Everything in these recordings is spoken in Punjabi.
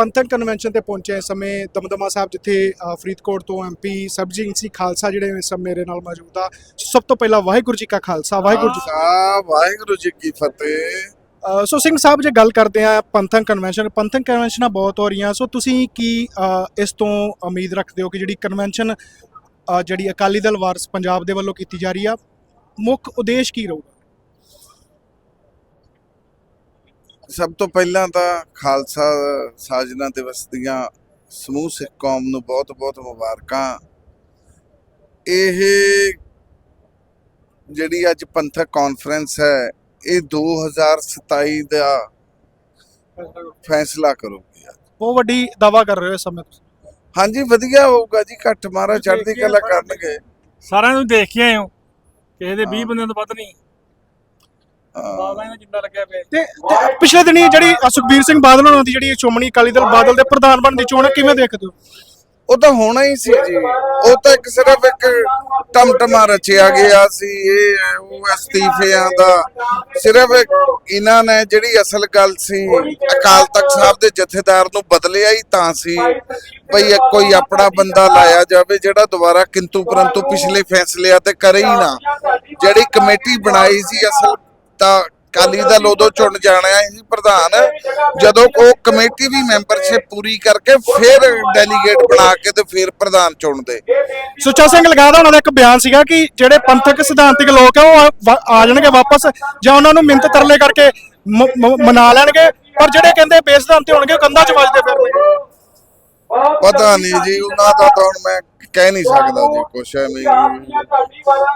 ਪੰਥਕ ਕਨਵੈਨਸ਼ਨ ਤੇ ਪਹੁੰਚੇ ਇਸ ਸਮੇਂ ਦਮਦਮਾ ਸਾਹਿਬ ਜਿੱਥੇ ਫਰੀਦਕੋਟ ਤੋਂ ਐਮਪੀ ਸਰਬਜੀਤ ਸਿੰਘ ਖਾਲਸਾ ਜਿਹੜੇ ਇਸ ਸਮੇਂ ਮੇਰੇ ਨਾਲ ਮੌਜੂਦ ਆ। ਸਭ ਤੋਂ ਪਹਿਲਾਂ ਵਾਹਿਗੁਰੂ ਜੀ ਕਾ ਖਾਲਸਾ ਵਾਹਿਗੁਰੂ ਜੀ ਖਾਲਸਾ ਵਾਹਿਗੁਰੂ ਜੀ ਕੀ ਫਤਿਹ। ਸੋ ਸਿੰਘ ਸਾਹਿਬ ਜੇ ਗੱਲ ਕਰਦੇ ਆ ਪੰਥਕ ਕਨਵੈਨਸ਼ਨ ਪੰਥਕ ਕਨਵੈਨਸ਼ਨਾਂ ਬਹੁਤ ਹੋ ਰਹੀਆਂ। ਸੋ ਤੁਸੀਂ ਕੀ ਇਸ ਤੋਂ ਉਮੀਦ ਰੱਖਦੇ ਹੋ ਕਿ ਜਿਹੜੀ ਕਨਵੈਨਸ਼ਨ ਜਿਹੜੀ ਅਕਾਲੀ ਦਲ ਵਾਰਸ ਪੰਜਾਬ ਦੇ ਵੱਲੋਂ ਕੀਤੀ ਜਾ ਰਹੀ ਆ ਮੁੱਖ ਉਦੇਸ਼ ਕੀ ਰਹੂਗਾ? ਸਭ ਤੋਂ ਪਹਿਲਾਂ ਤਾਂ ਖਾਲਸਾ ਸਾਜਨਾ ਦਿਵਸ ਦੀਆਂ ਸਮੂਹ ਸਿੱਖ ਕੌਮ ਨੂੰ ਬਹੁਤ-ਬਹੁਤ ਮੁਬਾਰਕਾਂ। ਇਹ ਜਿਹੜੀ ਅੱਜ ਪੰਥਕ ਕਾਨਫਰੰਸ ਹੈ ਇਹ 2027 ਦਾ ਫੈਸਲਾ ਕਰੂਗੀ ਬਹੁਤ ਵੱਡੀ ਦਾਵਾ ਕਰ ਰਹੇ ਹੋ ਇਸ ਸਮੇਂ ਤੁਸੀਂ। ਹਾਂਜੀ ਵਧੀਆ ਹੋਊਗਾ ਜੀ ਘੱਟ ਮਾਰਾ ਚੜ੍ਹਦੀ ਕਲਾ ਕਰਨਗੇ। ਸਾਰਿਆਂ ਨੂੰ ਦੇਖ ਕੇ ਆਏ ਹੋ ਕਿਸੇ ਦੇ 20 ਹਾਂ। ਬੰਦਿਆਂ ਤੋਂ ਵੱਧ ਨਹੀਂ। ਹਾਂ। ਬਾਬਾ ਇਹਨਾਂ ਜਿੰਦਾ ਲੱਗਿਆ ਪਿਆ। ਤੇ ਤੇ ਪਿਛਲੇ ਦਿਨੀ ਜਿਹੜੀ ਸੁਖਬੀਰ ਸਿੰਘ ਬਾਦਲ ਹੋਣਾ ਦੀ ਜਿਹੜੀ ਸ਼੍ਰੋਮਣੀ ਅਕਾਲੀ ਦਲ ਬਾਦਲ ਦੇ ਪ੍ਰਧਾਨ ਬਣਨ ਦੀ ਚੋਣ ਕਿਵੇਂ ਦੇਖਦੇ ਹੋ? ਉਹ ਤਾਂ ਹੋਣਾ ਹੀ ਸੀ ਜੀ। ਉਹ ਤਾਂ ਇੱਕ ਸਿਰਫ ਇੱਕ ਟਮਟਮਾ ਰਚਿਆ ਗਿਆ ਸੀ। ਇਹ ਹੈ, ਉਹ ਅਸਤੀਫਿਆਂ ਦਾ ਸਿਰਫ ਇੱਕ ਇਹਨਾਂ ਨੇ ਜਿਹੜੀ ਅਸਲ ਗੱਲ ਸੀ ਅਕਾਲ ਤਖਤ ਸਾਹਿਬ ਦੇ ਜਥੇਦਾਰ ਨੂੰ ਬਦਲਿਆ ਹੀ ਤਾਂ ਸੀ। ਭਈ ਕੋਈ ਆਪਣਾ ਬੰਦਾ ਲਾਇਆ ਜਾਵੇ ਜਿਹੜਾ ਦੁਬਾਰਾ ਕਿੰਤੂ ਪਰੰਤੂ ਪਿਛਲੇ ਫੈਸਲਿਆਂ ਤੇ ਕਰੇ ਹੀ ਨਾ। ਜਿਹੜੀ ਕਮੇਟੀ ਬਣਾਈ ਸੀ ਅਸਲ ਤਾਂ ਕਾਲੀ ਦਲ ਉਦੋਂ ਚੁਣ ਜਾਣਾ ਸੀ ਪ੍ਰਧਾਨ। ਜਦੋਂ ਉਹ ਕਮੇਟੀ ਵੀ ਮੈਂਬਰਸ਼ਿਪ ਪੂਰੀ ਕਰਕੇ ਫਿਰ ਡੈਲੀਗੇਟ ਬਣਾ ਕੇ ਤੇ ਫਿਰ ਪ੍ਰਧਾਨ ਚੁਣਦੇ। ਸੁੱਚਾ ਸਿੰਘ ਲਗਾਦਾ ਉਹਨਾਂ ਦਾ ਇੱਕ ਬਿਆਨ ਸੀਗਾ ਕਿ ਜਿਹੜੇ ਪੰਥਕ ਸਿਧਾਂਤਿਕ ਲੋਕ ਆ ਉਹ ਆ- ਜਾਣਗੇ ਵਾਪਸ ਜਾਂ ਉਹਨਾਂ ਨੂੰ ਮਿੰਤ ਤਰਲੇ ਕਰਕੇ ਮਨਾ ਲੈਣਗੇ। ਪਰ ਜਿਹੜੇ ਕਹਿੰਦੇ ਬੇਸਿਧਾਂਤੀ ਹੋਣਗੇ ਉਹ ਕੰਧਾਂ 'ਚ ਵੱਜਦੇ ਫਿਰਨਗੇ ਪਤਾ ਨਹੀਂ ਜੀ ਉਹਨਾਂ ਦਾ ਤਾਂ ਮੈਂ ਕਹਿ ਨਹੀਂ ਸਕਦਾ ਜੀ ਕੁਛ ਐਵੇਂ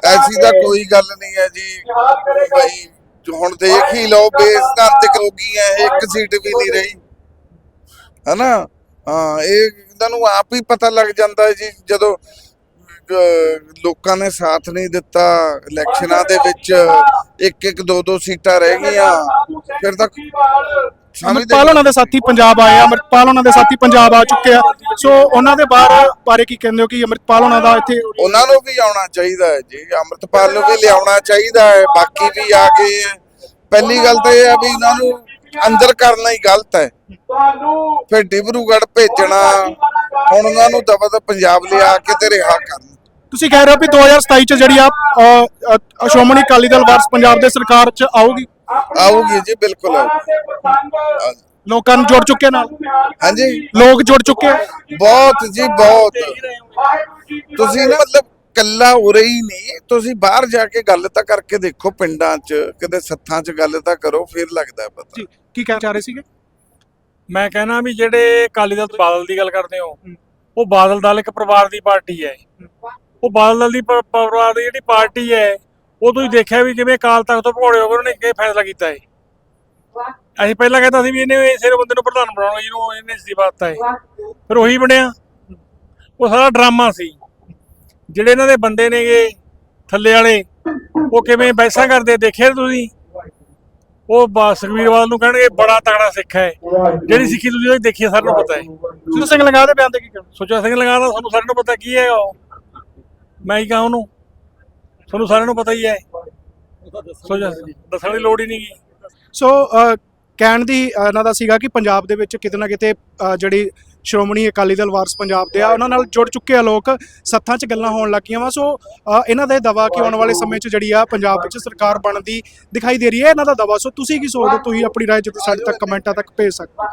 ਐਸੀ ਤਾਂ ਕੋਈ ਗੱਲ ਨਹੀਂ ਹੈ ਜੀ। ਭਾਈ ਜੋ ਹੁਣ ਦੇਖ ਹੀ ਲਓ ਬੇਸਤਾਂਤਿਕ ਹੋ ਗਈਆਂ, ਇੱਕ ਸੀਟ ਵੀ ਨਹੀਂ ਰਹੀ। ਹਨਾ? ਹਾਂ, ਇਹ ਇਹਨਾਂ ਨੂੰ ਆਪ ਹੀ ਪਤਾ ਲੱਗ ਜਾਂਦਾ ਜੀ, ਜਦੋਂ ਲੋਕਾਂ ਨੇ ਸਾਥ ਨਹੀਂ ਦਿੱਤਾ, ਇਲੈਕਸ਼ਨਾਂ ਦੇ ਵਿੱਚ ਇੱਕ ਇੱਕ ਦੋ ਦੋ ਸੀਟਾਂ ਰਹਿ ਗਈਆਂ, ਫਿਰ ਤਾਂ ਅਮਰਪਾਲ ਉਹਨਾਂ ਦੇ ਸਾਥੀ ਪੰਜਾਬ ਆਏ ਆ ਅਮਰਪਾਲ ਉਹਨਾਂ ਦੇ ਸਾਥੀ ਪੰਜਾਬ ਆ ਚੁੱਕੇ ਆ। ਸੋ ਉਹਨਾਂ ਦੇ ਬਾਹਰ ਬਾਰੇ ਕੀ ਕਹਿੰਦੇ ਹੋ ਕਿ ਅਮਰਪਾਲ ਉਹਨਾਂ ਦਾ ਇੱਥੇ ਉਹਨਾਂ ਨੂੰ ਵੀ ਆਉਣਾ ਚਾਹੀਦਾ ਹੈ ਜੀ ਅੰਮ੍ਰਿਤਪਾਲ ਨੂੰ ਵੀ ਲਿਆਉਣਾ ਚਾਹੀਦਾ ਹੈ ਬਾਕੀ ਵੀ ਆ ਹੈ ਪਹਿਲੀ ਗੱਲ ਤਾਂ ਇਹ ਹੈ ਵੀ ਇਹਨਾਂ ਨੂੰ ਅੰਦਰ ਕਰਨਾ ਹੀ ਗਲਤ ਹੈ। ਫਿਰ ਡਿਬਰੂਗੜ੍ਹ ਭੇਜਣਾ ਹੁਣ ਉਹਨਾਂ ਨੂੰ ਦਵਾ ਦਾ ਪੰਜਾਬ ਲਿਆ ਕੇ ਤੇ ਰਿਹਾ ਕਰਨ। ਤੁਸੀਂ ਕਹਿ ਰਹੇ ਹੋ ਵੀ 2027 ਚ ਜਿਹੜੀ ਆ ਸ਼੍ਰੋਮਣੀ ਅਕਾਲੀ ਦਲ ਵਾਰਸ ਪੰਜਾਬ ਦੇ ਸਰਕਾਰ ਚ ਆਊਗੀ? ਆਊਗੀ ਜੀ ਬਿਲਕੁਲ ਆਊਗੀ। ਲੋਕਾਂ ਨੂੰ ਜੁੜ ਚੁੱਕੇ ਨਾਲ? ਹਾਂਜੀ। ਲੋਕ ਜੁੜ ਚੁੱਕੇ? ਆ। ਬਹੁਤ। ਜੀ ਬਹੁਤ ਤੁਸੀਂ ਨਾ ਮਤਲਬ ਕੱਲਾ ਉਰੇ ਹੀ ਨਹੀਂ ਤੁਸੀਂ ਬਾਹਰ ਜਾ ਕੇ ਗੱਲ ਤਾਂ ਕਰਕੇ ਦੇਖੋ ਪਿੰਡਾਂ 'ਚ ਕਿਤੇ ਸੱਥਾਂ 'ਚ ਗੱਲ ਤਾਂ ਕਰੋ ਫਿਰ ਲੱਗਦਾ ਪਤਾ। ਜੀ ਕੀ ਕਹਿਣਾ ਚਾਹ ਰਹੇ ਸੀਗੇ? ਮੈਂ ਕਹਿੰਦਾ ਵੀ ਜਿਹੜੇ ਅਕਾਲੀ ਦਲ ਬਾਦਲ ਦੀ ਗੱਲ ਕਰਦੇ ਹੋ ਉਹ ਬਾਦਲ ਦਲ ਇੱਕ ਪਰਿਵਾਰ ਦੀ ਪਾਰਟੀ ਹੈ। ਉਹ ਬਾਦਲ ਦਲ ਦੀ ਪ- ਪਰਿਵਾਰ ਦੀ ਜਿਹੜੀ ਪਾਰਟੀ ਹੈ ਉਹ ਤੁਸੀਂ ਦੇਖਿਆ ਵੀ ਕਿਵੇਂ ਅਕਾਲ ਤਖਤ ਤੋਂ ਭਗੌੜੇ ਹੋ ਗਏ ਉਹਨਾਂ ਕੀ ਫੈਸਲਾ ਕੀਤਾ ਹੈ ਅਸੀਂ ਪਹਿਲਾਂ ਕਹਿੰਦਾ ਸੀ ਵੀ ਇਹਨੇ ਇਸੇ ਬੰਦੇ ਨੂੰ ਪ੍ਰਧਾਨ ਬਣਾਉਣਾ ਜਿਹਨੂੰ ਇਹਨੇ ਅਸਤੀਫਾ ਦਿੱਤਾ ਹੈ ਫਿਰ ਉਹੀ ਬਣਿਆ। ਉਹ ਸਾਰਾ ਡਰਾਮਾ ਸੀ। ਜਿਹੜੇ ਇਹਨਾਂ ਦੇ ਬੰਦੇ ਨੇਗੇ ਥੱਲੇ ਵਾਲੇ ਉਹ ਕਿਵੇਂ ਬੈਸਾਂ ਕਰਦੇ ਦੇਖਿਆ ਤੁਸੀਂ? ਉਹ ਬਾਦਲ ਨੂੰ ਕਹਿਣਗੇ ਬੜਾ ਤਗੜਾ ਸਿੱਖ ਹੈ। ਜਿਹੜੀ ਸਿੱਖੀ ਤੁਸੀਂ ਉਹਦੀ ਦੇਖੀ ਸਾਰਿਆਂ ਨੂੰ ਪਤਾ ਹੈ। ਸੁਖਬੀਰ ਸਿੰਘ ਲਗਾ ਦੇ ਬਿਆਨ ਤੇ ਕੀ ਕਹਿਣਾ? ਸੁੱਚਾ ਸਿੰਘ ਲਗਾਦਾ ਤੁਹਾਨੂੰ ਸਾਰਿਆਂ ਨੂੰ ਪਤਾ ਕੀ ਹੈ ਉਹ? ਮੈਂ ਹੀ ਕਹਾਂ ਉਹਨੂੰ? ਤੁਹਾਨੂੰ ਸਾਰਿਆਂ ਨੂੰ ਪਤਾ ਹੀ ਹੈ। ਸਿੰਘ ਦੱਸਣ ਦੀ ਲੋੜ ਹੀ ਨਹੀਂ। ਗੀ। ਸੋ ਕਹਿਣ ਦੀ ਇਹਨਾਂ ਦਾ ਸੀਗਾ ਕਿ ਪੰਜਾਬ ਦੇ ਵਿੱਚ ਕਿਤੇ ਨਾ ਕਿਤੇ ਜਿਹੜੀ ਸ਼੍ਰੋਮਣੀ ਅਕਾਲੀ ਦਲ ਵਾਰਸ ਪੰਜਾਬ ਦੇ ਆ ਉਹਨਾਂ ਨਾਲ ਜੁੜ ਚੁੱਕੇ ਆ ਲੋਕ ਸੱਥਾਂ 'ਚ ਗੱਲਾਂ ਹੋਣ ਲੱਗੀਆਂ ਵਾ। ਸੋ ਇਹਨਾਂ ਦਾ ਇਹ ਦਵਾ ਕਿ ਆਉਣ ਵਾਲੇ ਸਮੇਂ 'ਚ ਜਿਹੜੀ ਆ ਪੰਜਾਬ ਵਿੱਚ ਸਰਕਾਰ ਬਣਨ ਦੀ ਦਿਖਾਈ ਦੇ ਰਹੀ ਹੈ ਇਹਨਾਂ ਦਾ ਦਵਾ। ਸੋ ਤੁਸੀਂ ਕੀ ਸੋਚਦੇ ਹੋ? ਤੁਸੀਂ ਆਪਣੀ ਰਾਏ ਜਦੋਂ ਸਾਡੇ ਤੱਕ ਕਮੈਂਟਾਂ ਤੱਕ ਭੇਜ ਸਕਦੇ ਹੋ?